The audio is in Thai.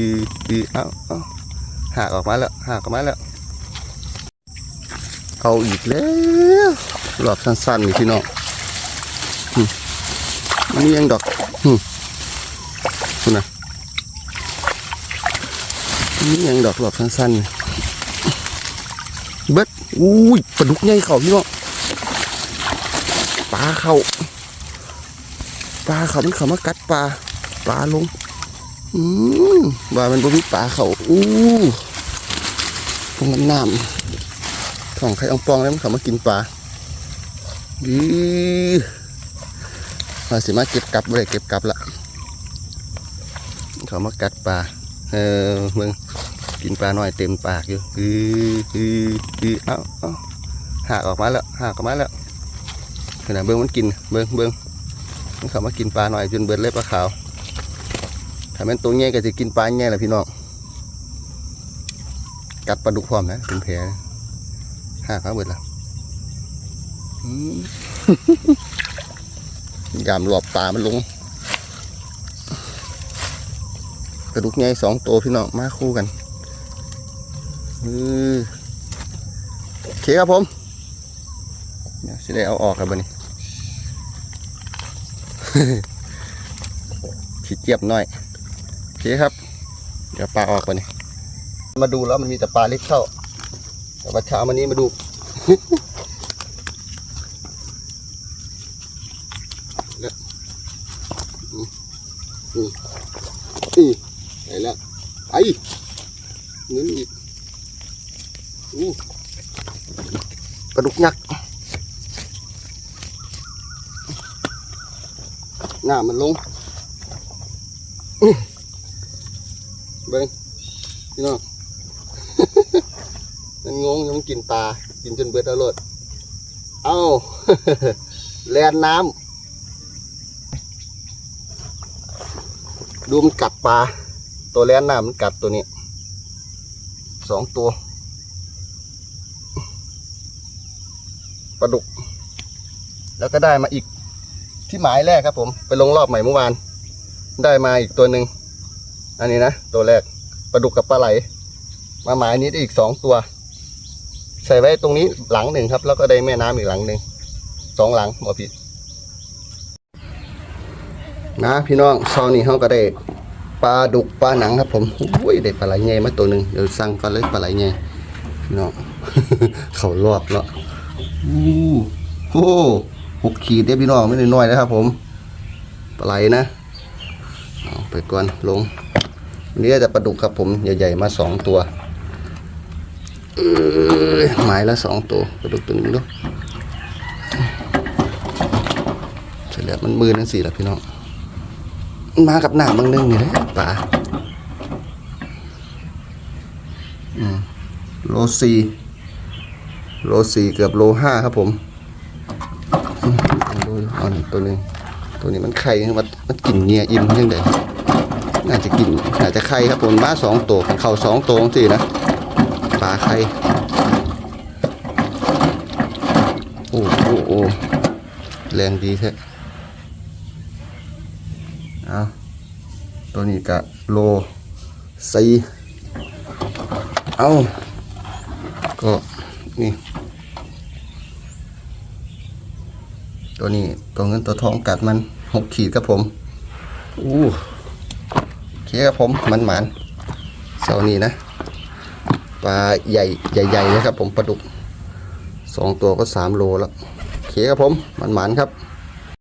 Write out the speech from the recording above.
อีอีเอาเอาหักออกมาแล้วหักออกมาแล้ว เอาอีกแล้วหลอกสั้นๆนี่พี่น้องหึมันยังดอกคุณนะนี่ยังดอกหลอกสั้นๆเบิดอุ้ยปลาดุกใหญ่เขาพี่น้องปลาเขาปลาเขามันเขามากัดปลาปลาลง อืมว่ามันบ่มีปลาเขาอู้ตรงน้ำน้ำท้องไข่อองปองแล้วมันเขามากินปลาดีมาสิมาเก็บกลับเลยเก็บกลับละเขามากัดปลาเออมึงกินปลาหน่อยเต็มปากอยู่อืออืออือเอ้าเอ้าหักออกมาแล้วหักออกมาแล้วขนาดเบิ้งมันกินเบิ้งเบิ้งมันเขามากินปลาหน่อยจนเบิดเล็บปลาขาว ถ้าแม่นตัวใหญ่ก็จะกินปลาใหญ่แหละพี่น้อง กัดปลาดุกพร้อมนะเป็นแผลห้าขาเบิดละยามหลอบตามันลงกระดุกใหญ่สองตัวพี่น้องมาคู่กันโอเคครับผมเดี๋ยวสิได้เอาออกครับบันนี้ขี้เจี๊ยบหน่อย เคครับ เดี๋ยวปลาออกไปนี่มาดูแล้วมันมีแต่ปลาเล็กเข้า แต่ว่าเช้าวันนี้มาดูเนี่ยอืมอืมอืมไปแล้วไปเงินอีกอู้ปลาดุกยักษ์หน้ามันลง เบิ้งพี่น้อง มันงงมันกินปลา กินจนเบิดเอาโลดเอ้า แลนน้ำดูมันกัดปลา ตัวแลนน้ำมันกัดตัวนี้ สองตัว ปลาดุก แล้วก็ได้มาอีกที่หมายแรกครับผม ไปลงรอบใหม่เมื่อวาน ได้มาอีกตัวหนึ่ง อันนี้นะตัวแรกปลาดุกกับปลาไหล มาหมายนี้ได้อีกสองตัว ใส่ไว้ตรงนี้หลังหนึ่งครับ แล้วก็ได้แม่น้ำอีกหลังหนึ่งสองหลังหมอผิด นะพี่น้องเช้านี้เขาก็ได้ปลาดุกปลาหนังครับผมอุ้ยได้ปลาไหลใหญ่มาตัวหนึ่งเดี๋ยวสั่งกันเลยปลาไหลใหญ่พี่น้องเขารอบแล้วอู้โอ้หกขีดเด้พี่น้องไม่น้อยนะครับผม ปลาไหลนะเอาไปก่อนลง วันนี้จะปลาดุกครับผมใหญ่ๆมาสองตัวหมายละสองตัวปลาดุกตัวหนึงด้วยเสร็จแล้วมันมือนั่นสี่ละพี่น้องมากับหน้าบางนึงนี่แหละป่าโลสี่โลสี่เกือบโลห้าครับผมอืมดูอ่อนตัวนึงตัวนี้มันไข่มันมันกินเงียอิ่มยังไง น่าจะกินน่าจะไข่ครับผมมาสองตัวเข่าสองตัวสินะปลาไข่โอ้โอ้โอ้แรงดีแท้เอาตัวนี้กะโลสี่เอาก็นี่ตัวนี้ตัวเงินตัวทองกัดมันหกขีดครับผมอู้ เคครับผมมันหมานเสาร์นี้นะปลาใหญ่ใหญ่ๆนะครับผมปลาดุกสองตัวก็สามโลแล้วโอเคครับผมมันหมานครับ